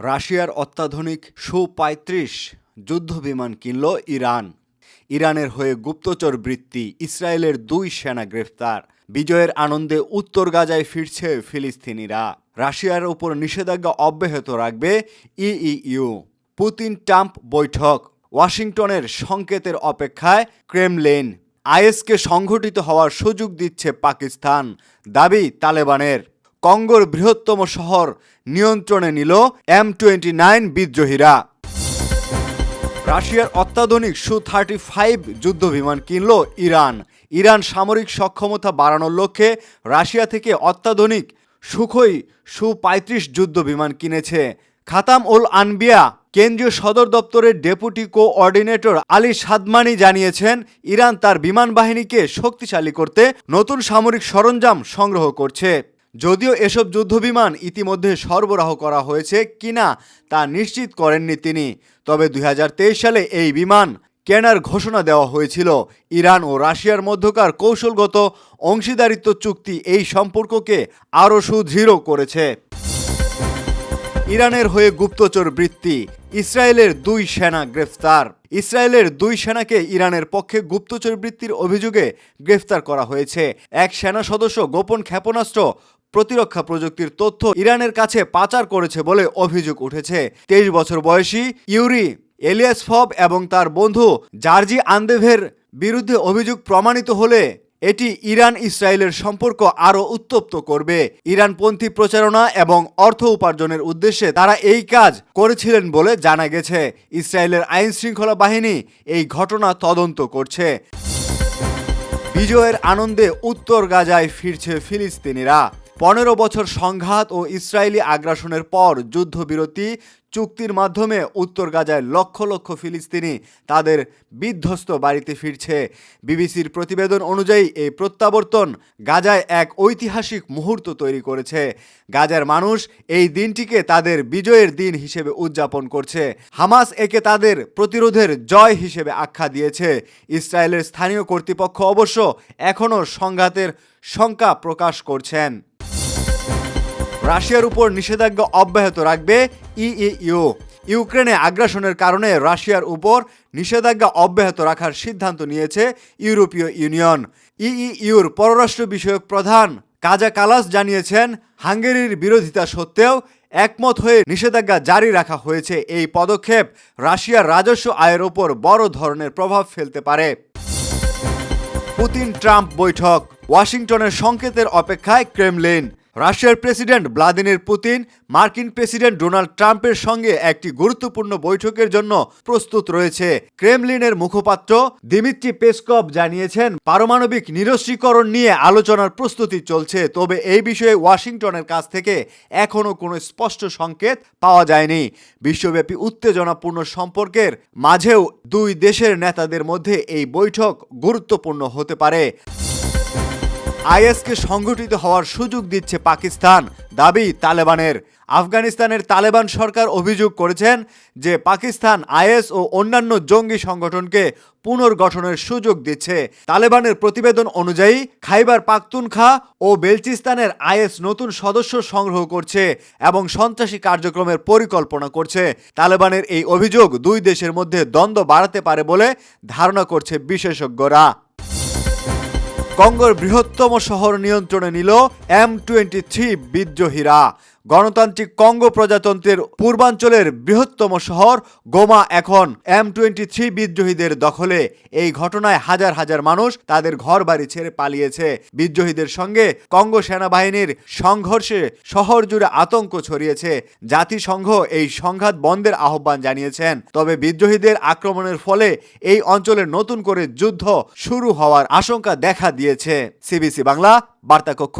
রাশিয়ার অত্যাধুনিক সু পঁয়ত্রিশ যুদ্ধ বিমান কিনল ইরান। ইরানের হয়ে গুপ্তচর বৃত্তি, ইসরায়েলের দুই সেনা গ্রেফতার। বিজয়ের আনন্দে উত্তর গাজায় ফিরছে ফিলিস্তিনিরা। রাশিয়ার উপর নিষেধাজ্ঞা অব্যাহত রাখবে ইইউ পুতিন ট্রাম্প বৈঠক। ওয়াশিংটনের সংকেতের অপেক্ষায় ক্রেমলিন। আইএসকে সংঘটিত হওয়ার সুযোগ দিচ্ছে পাকিস্তান, দাবি তালেবানের। কঙ্গোর বৃহত্তম শহর নিয়ন্ত্রণে নিল এম টোয়েন্টি নাইন বিদ্রোহীরা। রাশিয়ার অত্যাধুনিক সু থার্টি ফাইভ যুদ্ধ বিমান কিনল ইরান। ইরান সামরিক সক্ষমতা বাড়ানোর লক্ষ্যে রাশিয়া থেকে অত্যাধুনিক সুখই সু পঁয়ত্রিশ যুদ্ধ বিমান কিনেছে। খাতাম উল আনবিয়া, কেন্দ্রীয় সদর দপ্তরের ডেপুটি কোঅর্ডিনেটর আলী সাদমানি জানিয়েছেন, ইরান তার বিমান বাহিনীকে শক্তিশালী করতে নতুন সামরিক সরঞ্জাম সংগ্রহ করছে। যদিও এসব যুদ্ধবিমান ইতিমধ্যে সরবরাহ করা হয়েছে কিনা তা নিশ্চিত করেননি তিনি। তবে দু হাজার তেইশ সালে এই বিমান কেনার ঘোষণা দেওয়া হয়েছিল। ইরান ও রাশিয়ার মধ্যকার কৌশলগত অংশীদারিত্ব চুক্তি এই সম্পর্ককে আরও সুদৃঢ় করেছে। ইরানের হয়ে গুপ্তচর বৃত্তি, ইসরায়েলের দুই সেনা গ্রেফতার। ইসরায়েলের দুই সেনাকে ইরানের পক্ষে গুপ্তচর বৃত্তির অভিযোগে গ্রেফতার করা হয়েছে। এক সেনা সদস্য গোপন ক্ষেপণাস্ত্র প্রতিরক্ষা প্রযুক্তির তথ্য ইরানের কাছে পাচার করেছে বলে অভিযোগ উঠেছে। তেইশ বছর বয়সী ইউরি এলিয়াস ফব এবং তার বন্ধু জার্জি আন্দেভের বিরুদ্ধে অভিযোগ প্রমাণিত হলে এটি ইরান ইসরায়েলের সম্পর্ক আরও উত্তপ্ত করবে। ইরানপন্থী প্রচারণা এবং অর্থ উপার্জনের উদ্দেশ্যে তারা এই কাজ করেছিলেন বলে জানা গেছে। ইসরায়েলের আইন শৃঙ্খলা বাহিনী এই ঘটনা তদন্ত করছে। বিজয়ের আনন্দে উত্তর গাজায় ফিরছে ফিলিস্তিনিরা। পনেরো বছর সংঘাত ও ইসরায়েলি আগ্রাসনের পর যুদ্ধবিরতি চুক্তির মাধ্যমে উত্তর গাজায় লক্ষ লক্ষ ফিলিস্তিনি তাদের বিধ্বস্ত বাড়িতে ফিরছে। বিবিসির প্রতিবেদন অনুযায়ী এই প্রত্যাবর্তন গাজায় এক ঐতিহাসিক মুহূর্ত তৈরি করেছে। গাজার মানুষ এই দিনটিকে তাদের বিজয়ের দিন হিসেবে উদযাপন করছে। হামাস একে তাদের প্রতিরোধের জয় হিসেবে আখ্যা দিয়েছে। ইসরায়েলের স্থানীয় কর্তৃপক্ষ অবশ্য এখনও সংঘাতের শঙ্কা প্রকাশ করছেন। রাশিয়ার উপর নিষেধাজ্ঞা অব্যাহত রাখবে ইইউ ইউক্রেনে আগ্রাসনের কারণে রাশিয়ার উপর নিষেধাজ্ঞা অব্যাহত রাখার সিদ্ধান্ত নিয়েছে ইউরোপীয় ইউনিয়ন। ইইউর পররাষ্ট্র বিষয়ক প্রধান কাজা কালাস জানিয়েছেন, হাঙ্গেরির বিরোধিতা সত্ত্বেও একমত হয়ে নিষেধাজ্ঞা জারি রাখা হয়েছে। এই পদক্ষেপ রাশিয়ার রাজস্ব আয়ের ওপর বড় ধরনের প্রভাব ফেলতে পারে। পুতিন ট্রাম্প বৈঠক। ওয়াশিংটনের সংকেতের অপেক্ষায় ক্রেমলিন। রাশিয়ার প্রেসিডেন্ট ভ্লাদিমির পুতিন, মার্কিন প্রেসিডেন্ট ডোনাল্ড ট্রাম্পের সঙ্গে একটি গুরুত্বপূর্ণ বৈঠকের জন্য প্রস্তুত রয়েছে। ক্রেমলিনের মুখপাত্র দিমিত্রি পেসকভ জানিয়েছেন, পারমাণবিক নিরস্ত্রীকরণ নিয়ে আলোচনার প্রস্তুতি চলছে, তবে এই বিষয়ে ওয়াশিংটনের কাছ থেকে এখনও কোনো স্পষ্ট সংকেত পাওয়া যায়নি। বিশ্বব্যাপী উত্তেজনাপূর্ণ সম্পর্কের মাঝেও দুই দেশের নেতাদের মধ্যে এই বৈঠক গুরুত্বপূর্ণ হতে পারে। আইএসকে সংগঠিত হওয়ার সুযোগ দিচ্ছে পাকিস্তান, দাবি তালেবানের। আফগানিস্তানের তালেবান সরকার অভিযোগ করেছেন যে পাকিস্তান, আইএস ও অন্যান্য জঙ্গি সংগঠনকে পুনর্গঠনের সুযোগ দিচ্ছে। তালেবানের প্রতিবেদন অনুযায়ী, খাইবার পাখতুনখা ও বেলচিস্তানের আইএস নতুন সদস্য সংগ্রহ করছে এবং সন্ত্রাসী কার্যক্রমের পরিকল্পনা করছে। তালেবানের এই অভিযোগ দুই দেশের মধ্যে দ্বন্দ্ব বাড়াতে পারে বলে ধারণা করছে বিশেষজ্ঞরা। কঙ্গোর বৃহত্তম শহর নিয়ন্ত্রণে নিল এম টোয়েন্টি থ্রি বিদ্রোহীরা। গণতান্ত্রিক কঙ্গো প্রজাতন্ত্রের পূর্বাঞ্চলের বৃহত্তম শহর গোমা এখন। এম টোয়েন্টি থ্রি বিদ্রোহীদের দখলে। এই ঘটনায় হাজার হাজার মানুষ তাদের ঘর বাড়ি ছেড়ে পালিয়েছে। বিদ্রোহীদের সঙ্গে কঙ্গো সেনাবাহিনীর সংঘর্ষে শহর জুড়ে আতঙ্ক ছড়িয়েছে। জাতিসংঘ এই সংঘাত বন্ধের আহ্বান জানিয়েছেন। তবে বিদ্রোহীদের আক্রমণের ফলে এই অঞ্চলে নতুন করে যুদ্ধ শুরু হওয়ার আশঙ্কা দেখা দিয়েছে। সিবিসি বাংলা বার্তা কক্ষ